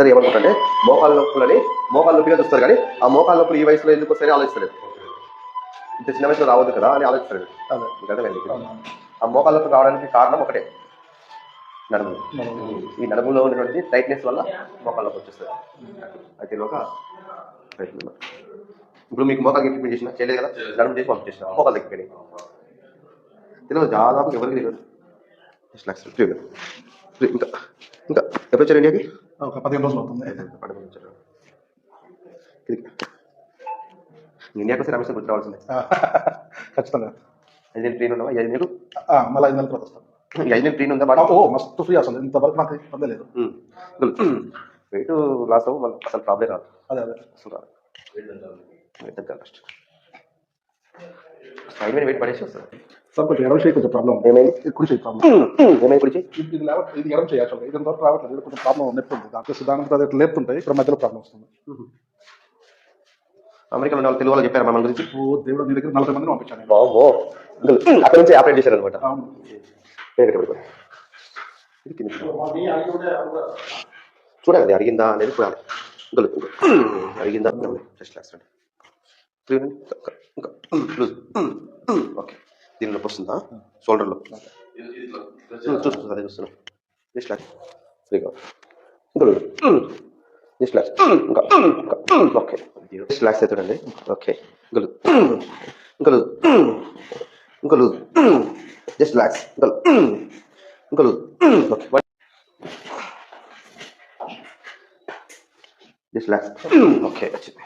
అందరూ ఏమనుకుంటారంటే మోకాళ్ళ నొప్పులని మోకాళ్ళ నొప్పిగా చూస్తారు కానీ ఆ మోకాళ్ళ నొప్పులు ఈ వయసులో ఎందుకు వస్తాయని ఆలోచిస్తారు ఇంత చిన్న వయసులో రావద్దు కదా అని ఆలోచిస్తారు అర్థమైంది? ఆ మోకాళ్ళ నొప్పి రావడానికి కారణం ఒకటే. నడుము. ఈ నడుములో ఉన్నటువంటి టైట్నెస్ వల్ల మోకాళ్ళ నొప్పి వచ్చేస్తుంది. అయితే లోక ఇప్పుడు మీకు మోకాలు ట్రీట్మెంట్ చేసిన చేయలేదు కదా? నడుము చేసి పంపించేసిన. మోకాలు దగ్గరికి తెలియదు దాదాపు ఎవరికి తెలియదు? జస్ట్ లక్ష ఇంకా ఇంకా ఎప్పుడు వచ్చారు ఇండియాకి? ఒక పదిహేను రోజులు అవుతుంది వచ్చారు కిందికి. ఇండియాకి వస్తే రమేష్ గుర్తు రావాల్సిందే ఖచ్చితంగా ఐదు ట్రైన్ ఉన్నావా ఐదు ఆ, మళ్ళీ ఐదు నెలల తర్వాత వస్తాను ఐదు ట్రైన్ ఉందా బాగా ఓ మస్తు ఫ్రీ అసలు ఇంతవరకు నాకు ఇబ్బంది లేదు వెయిట్ లాస్ అవ్వు మళ్ళీ అసలు ప్రాబ్లం రాదు అదే అదే అసలు రాదు వెయిట్ ఫస్ట్ సైడ్ మీద వెయిట్ పడేసి వస్తుంది సార్ కొంచెం చేయి కొంచెం ప్రాబ్లం ఏమైంది కుడి చేయి ప్రాబ్లం ఏమైంది కుడిచి? ఇది ఇది లేవ ఇది ఎడం చేయి యాక్చువల్గా ఇది ఇంతవరకు రావట్లేదు ఇది కొంచెం ప్రాబ్లం నొప్పి ఉంది. దాంట్లో దానికి అది లేపుతుంటాయి ఇక్కడ మధ్యలో ప్రాబ్లం వస్తుంది. అమెరికాలో ఉన్న వాళ్ళు తెలుగు వాళ్ళు చెప్పారు మన గురించి? ఓ దేవుడు నీ దగ్గర నలభై మందిని పంపించాను బాబో అక్కడ నుంచి ఆపరేట్ చేశారు అనమాట చూడాలి అడిగిందా అనేది చూడాలి. అడిగిందా? Just last minutes. ఇంకా లూజ్ ఓకే దీని నొప్పి వస్తుందా షోల్డర్లో చూస్తుంది అదే చూస్తున్నా జస్ట్ లాస్ట్ ఫ్రీగా జస్ట్ లాస్ట్ ఇంకా ఓకే. జస్ట్ లాస్ట్ అవుతుందండి ఓకే. ఇంకా ఇంకా ఇంకా లూజ్ జస్ట్ లాక్స్ ఇంకా ఇంకా loose okay. Just lax okay వచ్చింది.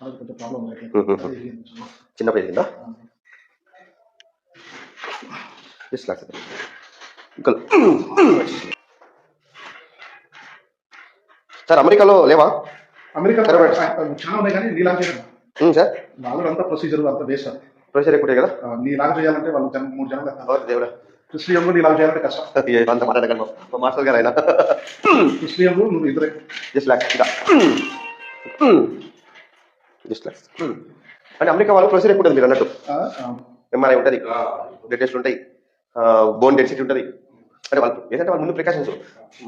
ప్రాబ్లం చిన్న పెరిగిందా జస్ట్ లాక్స్ ఇంకా సార్ అమెరికాలో లేవా? అమెరికా. చాలా ఉన్నాయి కానీ నీలాగా చేయడం సార్ వాళ్ళు అంతా ప్రొసీజర్ అంతా వేస్ట్ ప్రెషర్ ఎక్కువ కదా? ఆ, నీలాగా చేయాలంటే వాళ్ళు జనం మూడు జనం దేవుడా. క్రిస్టియన్లు నీలాగా చేయాలంటే కష్టం. అంత మాట్లాడగలను మా మాస్టర్ గారు అయినా క్రిస్టియన్లు నువ్వు ఇద్దరే. జస్ట్ ఇంకా. జస్ట్ లాక్స్ అంటే అమెరికా వాళ్ళు ప్రెషర్ ఎక్కువ ఉంటుంది మీరు అన్నట్టు. ఎంఆర్ఐ ఉంటుంది. బ్లడ్ టెస్ట్ ఉంటాయి. బోన్ డెన్సిటీ ఉంటుంది. అంటే వాళ్ళు ఏంటంటే వాళ్ళ ముందు ప్రికాషన్స్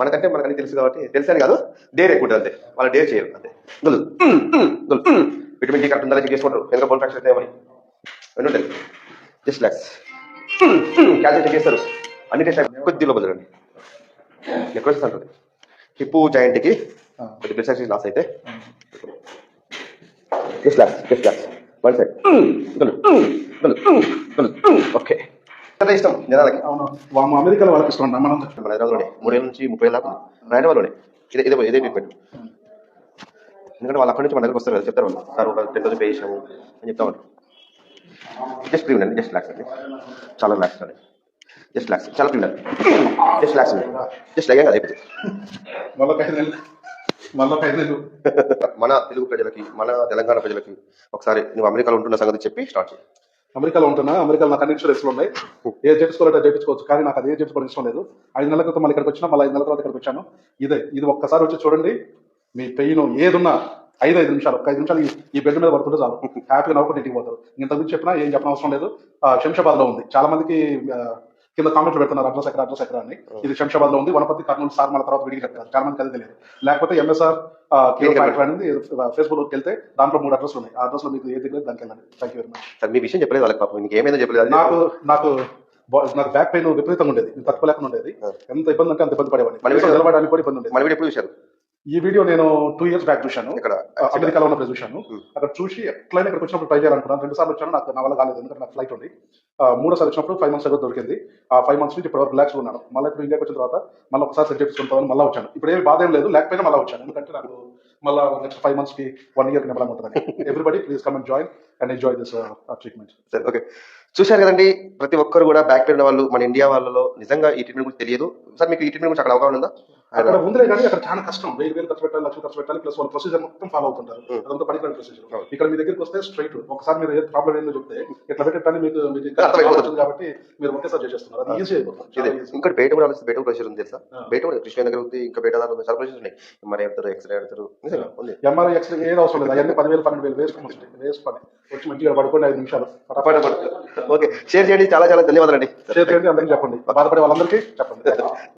మనకంటే మనకన్నీ తెలుసు కాబట్టి తెలుసు అని కాదు డేర్ ఎక్కువ ఉంటుంది అంతే. వాళ్ళు డేర్ చేయరు అంతే. గొల్లు గొల్లు విటమిన్ డి కరెక్ట్ ఉందా చెక్ చేసుకుంటారు ఎందుకంటే బోన్ ఫ్రాక్చర్ అవుతాయని అన్నీ ఉంటాయి. జస్ట్ లాక్స్ క్యాల్సియం చెక్ చేస్తారు. అన్ని టెస్ట్ కొద్దిలో బదులండి ఎక్కువ ఉంటుంది హిప్పు జాయింట్కి కొద్ది బ్లడ్ లాస్ అయితే just lax just lax one side okay ఎంత ఇష్టం జనాలకి. అవును. వాళ్ళు అమెరికాలో వాళ్ళకి ఇష్టం మనం హైదరాబాద్లోనే మూడేళ్ళ నుంచి ముప్పై ఏళ్ళ దాకా హైదరాబాద్లోనే ఇదే ఇదే ఇదే ట్రీట్మెంట్ ఎందుకంటే వాళ్ళు అక్కడి నుంచి మన దగ్గరకు వస్తారు కదా చెప్తారు వాళ్ళు. సార్ ఒక టెన్ థౌసండ్ పే చేసాము అని చెప్తా ఉంటారు. జస్ట్ ప్రీమియం అండి జస్ట్ ల్యాక్స్ అండి. చాలా ల్యాక్స్ అండి జస్ట్ ల్యాక్స్ చాలా ప్రీమియం జస్ట్ ల్యాక్స్ అండి జస్ట్ లైక్ అయిపోతుంది. మళ్ళీ మన తెలుగు ప్రజలకి మన తెలంగాణ ప్రజలకి ఒకసారి నువ్వు అమెరికాలో ఉంటున్న సంగతి చెప్పి స్టార్ట్ చేయి. అమెరికాలో ఉంటున్నా అమెరికాలో నాకు అన్ని ఇన్సూరెన్స్లు ఉన్నాయి. ఏ చేయించుకోవాలంటే చేయించుకోవచ్చు కానీ నాకు అది ఏ చేయించుకోవడం ఇష్టం లేదు. ఐదు నెలల క్రితం మళ్ళీ ఇక్కడికి వచ్చినా మళ్ళీ ఐదు నెలల తర్వాత ఇక్కడికి వచ్చాను. ఇదే ఇది ఒక్కసారి వచ్చి చూడండి మీ పెయిన్ ఏదున్నా ఐదు ఐదు నిమిషాలు ఒక ఐదు నిమిషాలు ఈ- బెడ్ మీద పడుతుంటే చాలు. హ్యాపీగా నవ్వుకుంటూ ఇంటికి పోతారు. ఇంత గురించి చెప్పినా ఏం చెప్పిన అవసరం లేదు. శంషాబాద్లో ఉంది. చాలా మందికి కింద కామెంట్లు పెడుతున్నారు అడ్రస్ ఎక్కడ అడ్రస్ ఎక్కడ అని. ఇది శంషాబాద్లో ఉంది. వనపతి కర్నూలు సార్ మన తర్వాత విడిగి చెప్తారు. చాలా మందికి అది తెలియదు. లేకపోతే ఎంఎస్ఆర్ ఫ్యాక్టరీ అనేది ఫేస్బుక్లోకి వెళ్తే దాంట్లో మూడు అడ్రస్ ఉన్నాయి. ఆ అడ్రస్లో మీకు ఏది తెలియదు దానికి వెళ్ళండి. Thank you very much sir మీ విషయం చెప్పలేదు వాళ్ళకి పాపం. నీకు ఏమైందో చెప్పలేదు. నాకు నాకు నాకు బ్యాక్ పెయిన్ విపరీతంగా ఉండేది. తట్టుకోలేకుండా ఉండేది. ఎంత ఇబ్బంది అంటే అంత ఇబ్బంది పడేవాడిని. నిలబడడానికి కూడా ఇబ్బంది ఉండేది. ఎప్పుడు చూశారు? ఈ వీడియో నేను టూ ఇయర్స్ బ్యాక్ చూశాను. ఇక్కడ అమెరికాలో ఉన్నప్పుడు చూశాను. అక్కడ చూసి ఎట్లయినా ఇక్కడికి వచ్చినప్పుడు ట్రై చేయాలనుకున్నాను. రెండు సార్లు వచ్చాను. నాకు నా వల్ల కాలేదు. ఎందుకంటే నాకు ఫ్లైట్ ఉంది. ఆ, మూడో సారి వచ్చినప్పుడు ఫైవ్ మంత్స్ అగో దొరికింది. ఆ ఫైవ్ మంత్స్ నుంచి ఇప్పుడు వరకు రిలాక్స్ ఉన్నాను. మళ్ళీ ఇప్పుడు ఇండియాకి వచ్చిన తర్వాత మళ్ళీ ఒకసారి సెట్ చేసుకుంటామని మళ్ళీ వచ్చాను. ఇప్పుడు ఏమి బాధ ఏం లేదు. లేకపోయినా మళ్ళీ వచ్చాను. ఎందుకంటే నాకు మళ్ళీ నెక్స్ట్ ఫైవ్ మంత్స్కి వన్ ఇయర్కి నిమ్మలంగా ఉంటుంది everybody please come and join and enjoy this treatment సరే ఓకే చూశారు కదండి ప్రతి ఒక్కరు కూడా బ్యాక్ పెయిన్ వాళ్ళు మన ఇండియా వాళ్ళలో నిజంగా ఈ ట్రీట్మెంట్ గురించి తెలియదు. సార్ మీకు ఈ ట్రీట్మెంట్ గురించి అక్కడ అవగాహన ఉందా? అక్కడ ఉందిలే కానీ అక్కడ చాలా కష్టం. వెయ్యి వేలు ఖర్చు పెట్టాలి లక్షలు ఖర్చు పెట్టాలి ప్లస్ వాళ్ళ ప్రొసీజర్ మొత్తం ఫాలో అవుతుంటారు. అదంతా పనికిరాని ప్రొసీజర్ అవును. ఇక్కడ మీ దగ్గరికి వస్తే స్ట్రైట్ ఒకసారి మీరు ఏ ప్రాబ్లం ఏందో చెప్తే ఇట్లా పెట్టండి మీకు మీకు ఇంకా అర్థమైపోతుంది. కాబట్టి మీరు అది ఈజీ అయిపోతుంది. ఇదే. బయట కూడా ఆలోచిస్తే బయట ప్రొసీజర్ ఉంది తెలుసా. బయట కూడా కృష్ణ దగ్గర ఉంది. ఇంకా బయట దాని చాలా ప్రొసీజర్ ఉన్నాయి. మరి చెప్తారు ఎక్స్రే ఉంది. ఎంఆర్ఐ ఎక్స్రే ఏది అవసరం లేదు. అవన్నీ పదివేలు పన్నెండు వేలు వేస్ట్ పని వచ్చి మంచిగా పడుకోండి ఐదు నిమిషాలు. ఓకే. షేర్ చేయండి. చాలా చాలా ధన్యవాదాలు అండి చేతి అందరికీ చెప్పండి. బాధపడే వాళ్ళందరికీ చెప్పండి.